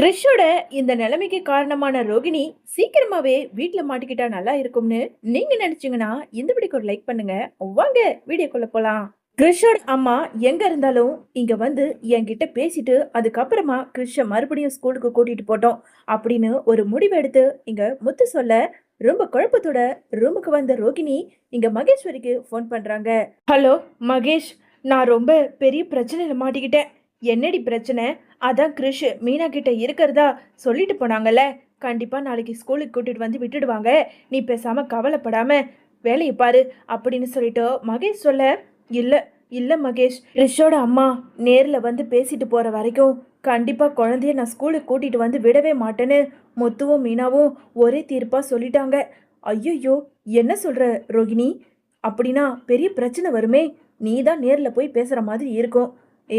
கிறிஷோட இந்த நிலைமைக்கு காரணமான ரோகிணி சீக்கிரமாவே வீட்டில் மாட்டிக்கிட்டா நல்லா இருக்கும்னு நீங்க நினைச்சீங்கன்னா இந்த வீடியோக்கு ஒரு லைக் பண்ணுங்க. வாங்க வீடியோக்குள்ள போலாம். கிறிஷோட அம்மா எங்க இருந்தாலும் இங்க வந்து என்கிட்ட பேசிட்டு அதுக்கப்புறமா கிறிஷ மறுபடியும் ஸ்கூலுக்கு கூட்டிட்டு போட்டோம் அப்படின்னு ஒரு முடிவு எடுத்து இங்க முத்து சொல்ல ரொம்ப குழப்பத்தோட ரூமுக்கு வந்த ரோகிணி இங்க மகேஸ்வரிக்கு ஃபோன் பண்றாங்க. ஹலோ மகேஷ் நான் ரொம்ப பெரிய பிரச்சனையில மாட்டிக்கிட்டேன். என்னடி பிரச்சனை? அதான் கிருஷ் மீனா கிட்ட இருக்கிறதா சொல்லிட்டு போனாங்கல்ல. கண்டிப்பாக நாளைக்கு ஸ்கூலுக்கு கூட்டிட்டு வந்து விட்டுடுவாங்க. நீ பேசாமல் கவலைப்படாம வேலையை பாரு அப்படின்னு சொல்லிட்டு மகேஷ் சொல்ல இல்லை இல்லை மகேஷ். ரிஷோட அம்மா நேரில் வந்து பேசிட்டு போகிற வரைக்கும் கண்டிப்பாக குழந்தைய நான் ஸ்கூலுக்கு கூட்டிட்டு வந்து விடவே மாட்டேன்னு முத்துவும் மீனாவும் ஒரே தீர்ப்பாக சொல்லிட்டாங்க. ஐயோ என்ன சொல்கிற ரோகிணி? அப்படின்னா பெரிய பிரச்சனை வருமே. நீ தான் நேரில் போய் பேசுகிற மாதிரி இருக்கும்.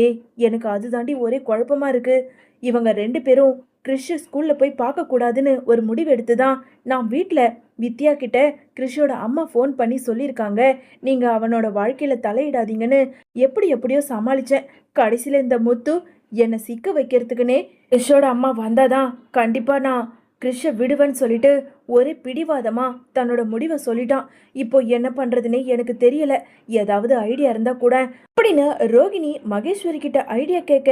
ஏய் எனக்கு அதுதாண்டி ஒரே குழப்பமா இருக்கு. இவங்க ரெண்டு பேரும் கிறிஷ் ஸ்கூல்ல போய் பார்க்க கூடாதுன்னு ஒரு முடிவு எடுத்து தான் நான் வீட்டில் வித்யா கிட்ட கிறிஷோட அம்மா ஃபோன் பண்ணி சொல்லியிருக்காங்க. நீங்க அவனோட வாழ்க்கையில தலையிடாதீங்கன்னு எப்படி எப்படியோ சமாளித்தேன் கடைசியில் இந்த முத்து என்னை சிக்க வைக்கிறதுக்குன்னே கிறிஷோட அம்மா வந்தாதான் கண்டிப்பா நான் கிறிஷை விடுவேன்னு சொல்லிட்டு ஒரே பிடிவாதமா தன்னோட முடிவை சொல்லிட்டான். இப்போ என்ன பண்றதுன்னே எனக்கு தெரியல. ஏதாவது ஐடியா இருந்தா கூட. அப்படின்னு ரோகிணி மகேஸ்வரி கிட்ட ஐடியா கேட்க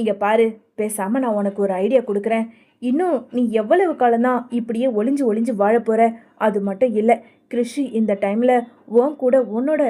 இங்க பாரு பேசாம நான் உனக்கு ஒரு ஐடியா கொடுக்குறேன். இன்னும் நீ எவ்வளவு காலம்தான் இப்படியே ஒளிஞ்சு ஒளிஞ்சு வாழ போற? அது மட்டும் இல்லை கிருஷி இந்த டைம்ல உன் கூட உன்னோட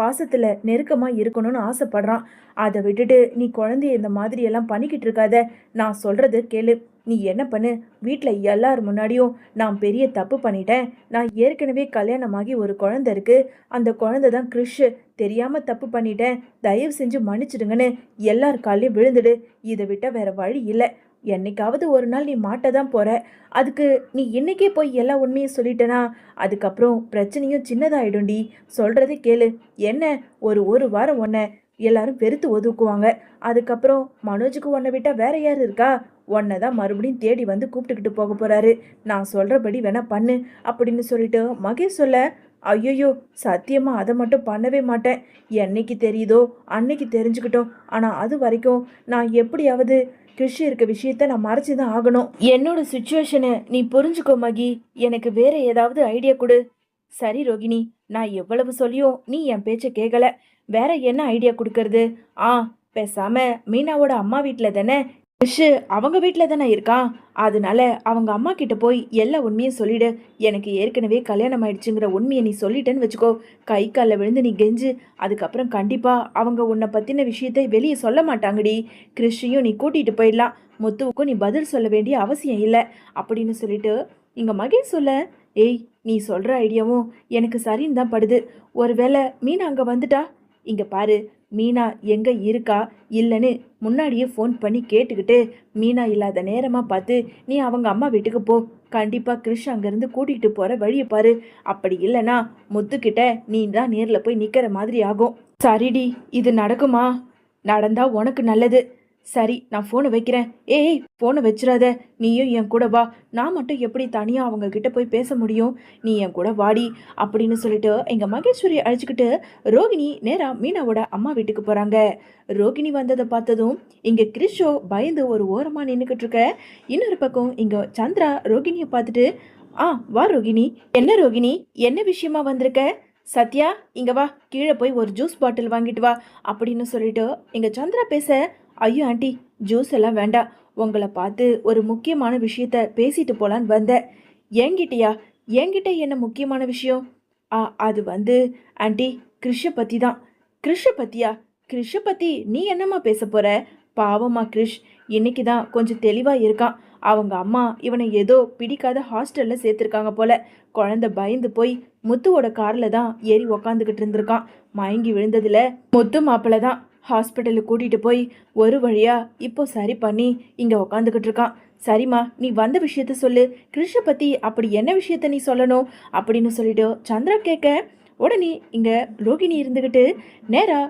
பாசத்தில் நெருக்கமாக இருக்கணும்னு ஆசைப்படுறான். அதை விட்டுட்டு நீ குழந்தைய இந்த மாதிரி எல்லாம் பண்ணிக்கிட்டு இருக்காத நான் சொல்கிறது கேளு. நீ என்ன பண்ணு? வீட்டில் எல்லார் முன்னாடியும் நான் பெரிய தப்பு பண்ணிட்டேன். நான் ஏற்கனவே கல்யாணமாகி ஒரு குழந்தை இருக்குது அந்த குழந்தை தான் கிறிஷ். தெரியாமல் தப்பு பண்ணிட்டேன். தயவு செஞ்சு மன்னிச்சிடுங்கன்னு எல்லார் காலையும் விழுந்துடு. இதை விட்டால் வேறு வழி இல்லை. என்னைக்காவது ஒரு நாள் நீ மாட்ட தான் போற. அதுக்கு நீ இன்னைக்கே போய் எல்லா உண்மையும் சொல்லிட்டனா? அதுக்கப்புறம் பிரச்சனையும் சின்னதாயிடும்டி. சொல்கிறதே கேளு. என்ன? ஒரு ஒரு வாரம் உன்னை எல்லாரும் வெறுத்து ஒதுக்குவாங்க. அதுக்கப்புறம் மனோஜுக்கு உன்னை விட்டா வேற யார் இருக்கா? உன்னை தான் மறுபடியும் தேடி வந்து கூப்பிட்டுக்கிட்டு போக போறாரு. நான் சொல்றபடி வேணா பண்ணு. அப்படின்னு சொல்லிட்டு மகேஷ் சொல்ல ஐயோ சத்தியமாக அதை மட்டும் பண்ணவே மாட்டேன். என்னைக்கு தெரியுதோ அன்னைக்கு தெரிஞ்சுக்கிட்டோம். ஆனால் அது வரைக்கும் நான் எப்படியாவது கிருஷி இருக்க விஷயத்த நான் மறைச்சு தான் ஆகணும். என்னோட சுச்சுவேஷனை நீ புரிஞ்சுக்கோ மகி. எனக்கு வேற ஏதாவது ஐடியா கொடு. சரி ரோகிணி. நான் எவ்வளவு சொல்லியும் நீ என் பேச்சை கேட்கல வேற என்ன ஐடியா கொடுக்கறது? ஆ பேசாம மீனாவோட அம்மா வீட்டில் தானே கிறிஷ் அவங்க வீட்டில் தானே இருக்கான் அதனால அவங்க அம்மா கிட்ட போய் எல்லா உண்மையும் சொல்லிடு. எனக்கு ஏற்கனவே கல்யாணம் ஆயிடுச்சுங்கிற உண்மையை நீ சொல்லிட்டேன்னு வச்சுக்கோ. கை காலில் விழுந்து நீ கெஞ்சு அதுக்கப்புறம் கண்டிப்பாக அவங்க உன்னை பற்றின விஷயத்தை வெளியே சொல்ல மாட்டாங்கடி. கிறிஷையும் நீ கூட்டிகிட்டு போயிடலாம். முத்துவுக்கும் நீ பதில் சொல்ல வேண்டிய அவசியம் இல்லை. அப்படின்னு சொல்லிட்டு இங்கே மகேஷ் சொல்ல? ஏய் நீ சொல்கிற ஐடியாவும் எனக்கு சரின்னு தான் படுது. ஒருவேளை மீன் அங்கே வந்துட்டா? இங்கே பாரு மீனா எங்கே இருக்கா? இல்லைன்னு முன்னாடியே ஃபோன் பண்ணி கேட்டுக்கிட்டு மீனா இல்லாத நேரமாக பார்த்து நீ அவங்க அம்மா வீட்டுக்கு போ. கண்டிப்பாக கிறிஷ் அங்கேருந்து கூட்டிகிட்டு போகிற வழியை பாரு. அப்படி இல்லைன்னா முத்துக்கிட்ட நீ தான் நேரில் போய் நிற்கிற மாதிரி ஆகும். சரிடி இது நடக்குமா? நடந்தால் உனக்கு நல்லது. சரி நான் ஃபோனை வைக்கிறேன். ஏய் ஃபோனை வச்சிடாத நீயும் என் கூட வா. நான் மட்டும் எப்படி தனியாக அவங்க கிட்ட போய் பேச முடியும்? நீ என் கூட வாடி அப்படின்னு சொல்லிட்டு எங்கள் மகேஸ்வரி அழைச்சிக்கிட்டு ரோகிணி நேராக மீனாவோட அம்மா வீட்டுக்கு போகிறாங்க ரோகிணி வந்ததை பார்த்ததும் இங்கே கிறிஷோ பயந்து ஒரு ஓரமாக நின்றுக்கிட்டு இருக்க இன்னொரு பக்கம் இங்கே சந்திரா ரோகிணியை பார்த்துட்டு ஆ வா ரோகிணி. என்ன ரோகிணி? என்ன விஷயமா வந்திருக்க? சத்யா இங்கே வா. கீழே போய் ஒரு ஜூஸ் பாட்டில் வாங்கிட்டு வா. அப்படின்னு சொல்லிட்டு எங்கள் சந்திரா பேச ஐயோ ஆண்டி ஜூஸ் எல்லாம் வேண்டாம். உங்களை பார்த்து ஒரு முக்கியமான விஷயத்த பேசிட்டு போலான்னு வந்தேன். என்கிட்டயா என்கிட்ட என்ன முக்கியமான விஷயம்? ஆ அது வந்து ஆண்டி கிறிஷை பற்றி தான். கிறிஷை பற்றியா கிறிஷை பற்றி நீ என்னம்மா பேச போற? பாவமா கிருஷ். இன்னைக்கு தான் கொஞ்சம் தெளிவாக இருக்கான். அவங்க அம்மா இவனை ஏதோ பிடிக்காத ஹாஸ்டலில் சேர்த்துருக்காங்க போல. குழந்தை பயந்து போய் முத்துவோட காரில் தான் ஏறி உக்காந்துக்கிட்டு இருந்திருக்கான். மயங்கி விழுந்ததுல முத்து மாப்பிள்ளை தான். ஹாஸ்பிட்டலுக்கு கூட்டிகிட்டு போய் ஒரு வழியாக இப்போ சரி பண்ணி இங்கே உக்காந்துக்கிட்டு இருக்கான். சரிம்மா நீ வந்த விஷயத்த சொல்லு. கிருஷ்ண பற்றி அப்படி என்ன விஷயத்த நீ சொல்லணும் அப்படின்னு சொல்லிட்டு சந்திரா கேட்க உடனே இங்கே ரோகிணி இருந்துக்கிட்டு நேரா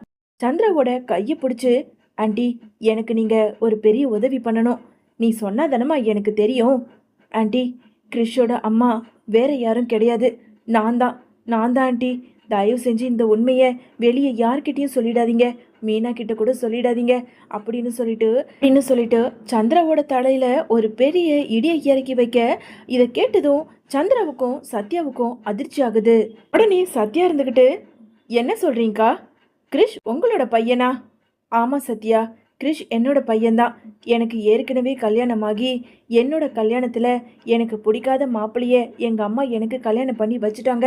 சந்திராவோட கையை பிடிச்சி ஆண்டி எனக்கு நீங்கள் ஒரு பெரிய உதவி பண்ணணும். நீ சொன்னா தானம்மா எனக்கு தெரியும். ஆண்டி கிறிஷோட அம்மா வேற யாரும் கிடையாது. நான் தான் நான் தான் ஆண்டி. தயவு செஞ்சு இந்த உண்மையை வெளியே யார்கிட்டயும் சொல்லிடாதீங்க. மீனா கிட்ட கூட சொல்லிடாதீங்க. அப்படின்னு சொல்லிட்டு அப்படின்னு சொல்லிட்டு சந்திராவோட தலையில ஒரு பெரிய இடியை இறக்கி வைக்க இதை கேட்டதும் சந்திராவுக்கும் சத்யாவுக்கும் அதிர்ச்சி ஆகுது. உடனே சத்யா இருந்துக்கிட்டு என்ன சொல்றீங்கக்கா? கிரிஷ் உங்களோட பையனா? ஆமா சத்யா. கிரிஷ் என்னோட பையன்தான். எனக்கு ஏற்கனவே கல்யாணமாகி என்னோட கல்யாணத்தில் எனக்கு பிடிக்காத மாப்பிள்ளைய எங்கள் அம்மா எனக்கு கல்யாணம் பண்ணி வச்சுட்டாங்க.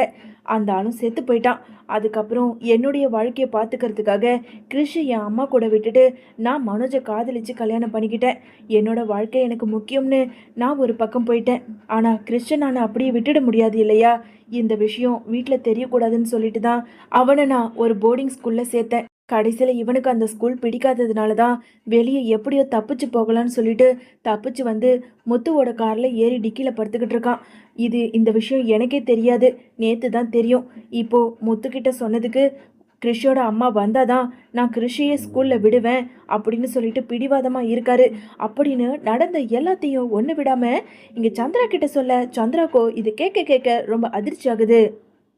அந்த ஆளும் செத்து போயிட்டான். அதுக்கப்புறம் என்னுடைய வாழ்க்கையை பார்த்துக்கிறதுக்காக கிறிஷை என் அம்மா கூட விட்டுட்டு நான் மனோஜை காதலிச்சு கல்யாணம் பண்ணிக்கிட்டேன். என்னோட வாழ்க்கை எனக்கு முக்கியம்னு நான் ஒரு பக்கம் போயிட்டேன். ஆனால் கிறிஷை நான் அப்படியே விட்டுட முடியாது இல்லையா? இந்த விஷயம் வீட்டில் தெரியக்கூடாதுன்னு சொல்லிட்டு தான் அவனை நான் ஒரு போர்டிங் ஸ்கூலில் சேர்த்தேன். கடைசியில் இவனுக்கு அந்த ஸ்கூல் பிடிக்காததுனால தான் வெளியே எப்படியோ தப்பிச்சு போகலான்னு சொல்லிட்டு தப்பிச்சு வந்து முத்துவோட காரில் ஏறி டிக்கியில் படுத்துக்கிட்டு இருக்கான். இது இந்த விஷயம் எனக்கே தெரியாது. நேற்று தான் தெரியும். இப்போது முத்துக்கிட்ட சொன்னதுக்கு கிறிஷோட அம்மா வந்தால் தான் நான் கிருஷியே ஸ்கூலில் விடுவேன் அப்படின்னு சொல்லிட்டு பிடிவாதமாக இருக்காரு. அப்படின்னு நடந்த எல்லாத்தையும் ஒன்று விடாமல் இங்கே சந்திரா கிட்ட சொல்ல சந்திராக்கோ இது கேட்க கேட்க ரொம்ப அதிர்ச்சி ஆகுது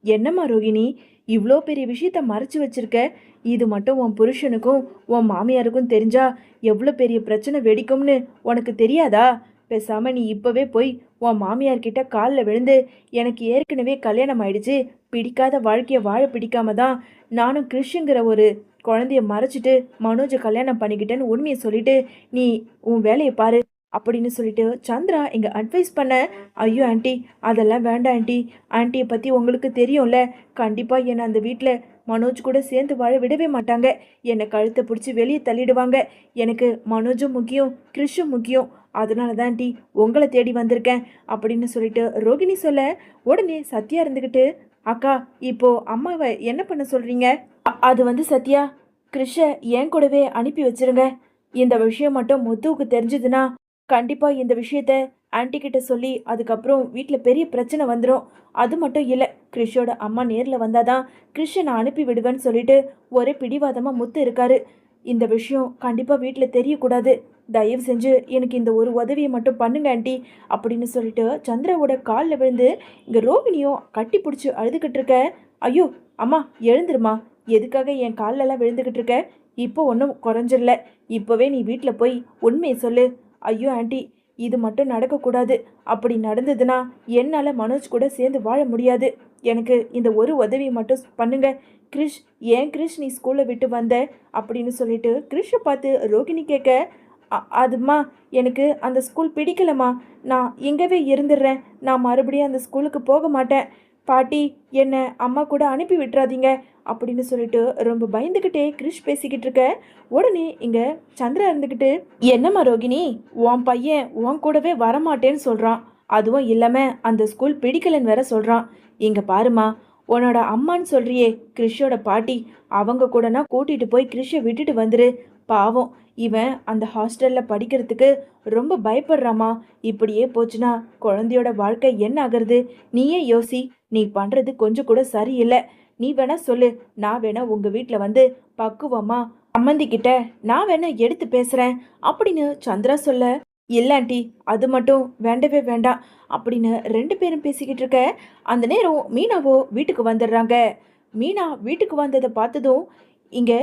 என்னம்மா ரோகிணி இவ்வளோ பெரிய விஷயத்த மறைச்சி வச்சிருக்க? இது மட்டும் உன் புருஷனுக்கும் உன் மாமியாருக்கும் தெரிஞ்சா எவ்வளோ பெரிய பிரச்சனை வெடிக்கும்னு உனக்கு தெரியாதா? பேசாமல் நீ இப்போவே போய் உன் மாமியார்கிட்ட காலில் விழுந்து எனக்கு ஏற்கனவே கல்யாணம் ஆயிடுச்சு பிடிக்காத வாழ்க்கையை வாழ பிடிக்காம தான் நானும் கிறிஷுங்கிற ஒரு குழந்தைய மறைச்சிட்டு மனோஜை கல்யாணம் பண்ணிக்கிட்டேன்னு உண்மையை சொல்லிட்டு நீ உன் வேலையை பாரு. அப்படின்னு சொல்லிட்டு சந்திரா இங்கே அட்வைஸ் பண்ண ஐயோ ஆண்டி அதெல்லாம் வேண்டாம் ஆண்டி ஆண்டியை பற்றி உங்களுக்கு தெரியும்ல. கண்டிப்பாக என்னை அந்த வீட்டில் மனோஜ் கூட சேர்ந்து வாழ விடவே மாட்டாங்க. என்னை கழுத்தை பிடிச்சி வெளியே தள்ளிடுவாங்க. எனக்கு மனோஜும் முக்கியம் கிறிஷும் முக்கியம். அதனால தான் ஆண்டி உங்களை தேடி வந்திருக்கேன் அப்படின்னு சொல்லிட்டு ரோகிணி சொல்ல உடனே சத்யா இருந்துக்கிட்டு அக்கா இப்போ அம்மாவை என்ன பண்ண சொல்கிறீங்க அது வந்து சத்யா கிறிஷை என் கூடவே அனுப்பி வச்சிருங்க. இந்த விஷயம் மட்டும் முத்துவுக்கு தெரிஞ்சதுன்னா கண்டிப்பாக இந்த விஷயத்த ஆன்ட்டி கிட்ட சொல்லி அதுக்கப்புறம் வீட்டில் பெரிய பிரச்சனை வந்துடும் அது மட்டும் இல்லை கிறிஷோட அம்மா நேரில் வந்தாதான் கிறிஷை நான் அனுப்பி விடுவேன்னு சொல்லிட்டு ஒரே பிடிவாதமாக முத்து இருக்காரு. இந்த விஷயம் கண்டிப்பாக வீட்டில் தெரியக்கூடாது. தயவு செஞ்சு எனக்கு இந்த ஒரு உதவியை மட்டும் பண்ணுங்க ஆண்டி அப்படின்னு சொல்லிட்டு சந்திராவோட காலில் விழுந்து இங்கே ரோகிணியும் கட்டி பிடிச்சி அழுதுகிட்டு இருக்க. ஐயோ அம்மா எழுந்துருமா? எதுக்காக என் கால்லெல்லாம் விழுந்துக்கிட்டு இருக்க? இப்போ ஒன்றும் குறைஞ்சிடல. இப்போவே நீ வீட்டில் போய் உண்மையை சொல்லு. ஐயோ ஆண்டி இது மட்டும் நடக்கக்கூடாது. அப்படி நடந்ததுன்னா என்னால் மனோஜ் கூட சேர்ந்து வாழ முடியாது. எனக்கு இந்த ஒரு உதவி மட்டும் பண்ணுங்க. கிரிஷ் ஏன் கிரிஷ் நீ ஸ்கூலை விட்டு வந்த? அப்படின்னு சொல்லிட்டு கிரிஷை பார்த்து ரோகிணி கேட்க "அ- அதும்மா எனக்கு அந்த ஸ்கூல் பிடிக்கலம்மா. நான் எங்கவே இருந்துடுறேன். நான் மறுபடியும் அந்த ஸ்கூலுக்கு போக மாட்டேன். பாட்டி என்னை அம்மா கூட அனுப்பி விட்டுறாதீங்க அப்படின்னு சொல்லிட்டு ரொம்ப பயந்துக்கிட்டே கிரிஷ் பேசிக்கிட்டு இருக்க. உடனே இங்கே சந்திரா இருந்துக்கிட்டு என்னம்மா ரோகிணி உன் பையன் உன் கூடவே வரமாட்டேன்னு சொல்கிறான் அதுவும் இல்லாமல் அந்த ஸ்கூல் பிடிக்கலன்னு வேற சொல்கிறான் இங்கே பாருமா உன்னோட அம்மான்னு சொல்றியே கிறிஷோட பாட்டி. அவங்க கூடனா கூட்டிட்டு போய் கிறிஷை விட்டுட்டு வந்துரு. பாவம் இவன் அந்த ஹாஸ்டல்ல படிக்கிறதுக்கு ரொம்ப பயப்படுறாமா இப்படியே போச்சுன்னா குழந்தையோட வாழ்க்கை என்ன ஆகுறது? நீயே யோசி. நீ பண்றது கொஞ்சம் கூட சரியில்லை. நீ வேணா சொல்லு. நான் வேணா உங்க வீட்டில் வந்து பக்குவமா அம்மந்திக்கிட்ட நான் வேணா எடுத்து பேசுறேன். அப்படின்னு சந்திரா சொல்ல இல்லாண்டி அது மட்டும் வேண்டவே வேண்டாம். அப்படின்னு ரெண்டு பேரும் பேசிக்கிட்டு இருக்க அந்த நேரம் மீனாவோ வீட்டுக்கு வந்துடுறாங்க. மீனா வீட்டுக்கு வந்ததை பார்த்ததும் இங்கே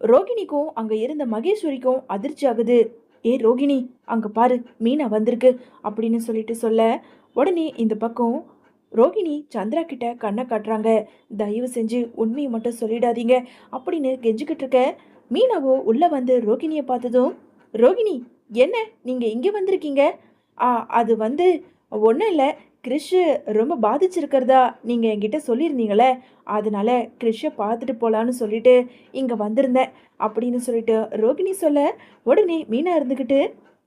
ரோகிணிக்கும் அங்கே இருந்த மகேஸ்வரிக்கும் அதிர்ச்சி ஆகுது. ஏ ரோகிணி அங்கே பாரு மீனா வந்திருக்கு. அப்படின்னு சொல்லிட்டு சொல்ல உடனே இந்த பக்கம் ரோகிணி சந்திரா கிட்ட கண்ணை காட்டுறாங்க. தயவு செஞ்சு உண்மையை மட்டும் சொல்லிடாதீங்க. அப்படின்னு கெஞ்சிக்கிட்டு இருக்க மீனாவோ உள்ளே வந்து ரோகிணியை பார்த்ததும் ரோகிணி என்ன? நீங்கள் இங்கே வந்திருக்கீங்க? ஆ அது வந்து ஒன்றும் இல்லை. கிறிஷ் ரொம்ப பாதிச்சிருக்கிறதா நீங்கள் என்கிட்ட சொல்லியிருந்தீங்களே. அதனால கிறிஷை பார்த்துட்டு போகலான்னு சொல்லிட்டு இங்கே வந்திருந்தேன். அப்படின்னு சொல்லிட்டு ரோகிணி சொல்ல உடனே மீனா இருந்துக்கிட்டு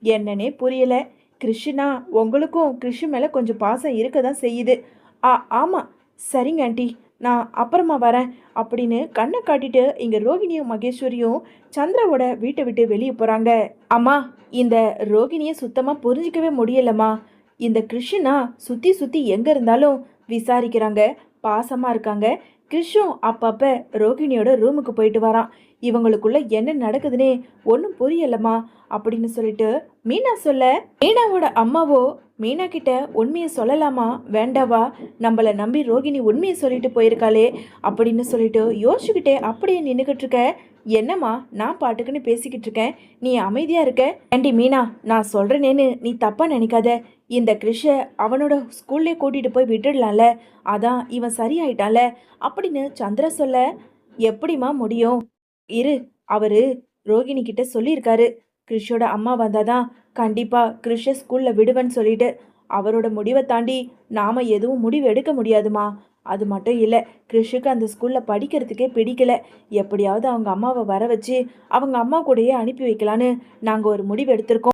என்னன்னே புரியலை. கிருஷ்ணா உங்களுக்கும் கிறிஷு மேலே கொஞ்சம் பாசம் இருக்க தான் செய்யுது. ஆ ஆமாம் சரிங்க ஆண்டி. நான் அப்புறமா வரேன் அப்படின்னு கண்ணை காட்டிட்டு இங்கே ரோகிணியும் மகேஸ்வரியும் சந்திராவோட வீட்டை விட்டு வெளியே போகிறாங்க அம்மா இந்த ரோகிணியை சுத்தமாக புரிஞ்சிக்கவே முடியலம்மா. இந்த கிருஷ்ணா சுற்றி சுற்றி எங்கே இருந்தாலும் விசாரிக்கிறாங்க பாசமாக இருக்காங்க கிருஷும் அப்பப்போ ரோகிணியோட ரூமுக்கு போயிட்டு வரான். இவங்களுக்குள்ள என்ன நடக்குதுன்னே ஒன்றும் புரியலம்மா அப்படின்னு சொல்லிட்டு மீனா சொல்ல மீனாவோட அம்மாவோ மீனா கிட்ட உண்மையை சொல்லலாமா வேண்டாவா நம்மள நம்பி ரோகிணி உண்மையை சொல்லிட்டு போயிருக்காளே அப்படின்னு சொல்லிட்டு யோசிச்சுக்கிட்டே அப்படியே நின்றுக்கிட்டு இருக்க. என்னம்மா நான் பாட்டுக்குன்னு பேசிக்கிட்டு இருக்கேன் நீ அமைதியாக இருக்க. ஆண்டி மீனா நான் சொல்கிறேனேன்னு நீ தப்பாக நினைக்காத இந்த கிருஷ அவனோட ஸ்கூல்லே கூட்டிட்டு போய் விட்டுடலாம்ல? அதான் இவன் சரியாயிட்டான்ல? அப்படின்னு சந்திர சொல்ல எப்படிம்மா முடியும்? இரு அவரு ரோகிணி கிட்ட சொல்லியிருக்காரு. கிறிஷோட அம்மா வந்தாதான் கண்டிப்பா கிறிஷ ஸ்கூல்ல விடுவேன்னு சொல்லிட்டு அவரோட முடிவை தாண்டி நாம எதுவும் முடிவு எடுக்க முடியாதுமா அது மட்டும் இல்லை கிறிஷுக்கு அந்த ஸ்கூல்ல படிக்கிறதுக்கே பிடிக்கல. எப்படியாவது அவங்க அம்மாவை வர வச்சு அவங்க அம்மா கூடயே அனுப்பி வைக்கலான்னு நாங்கள் ஒரு முடிவு எடுத்திருக்கோம்.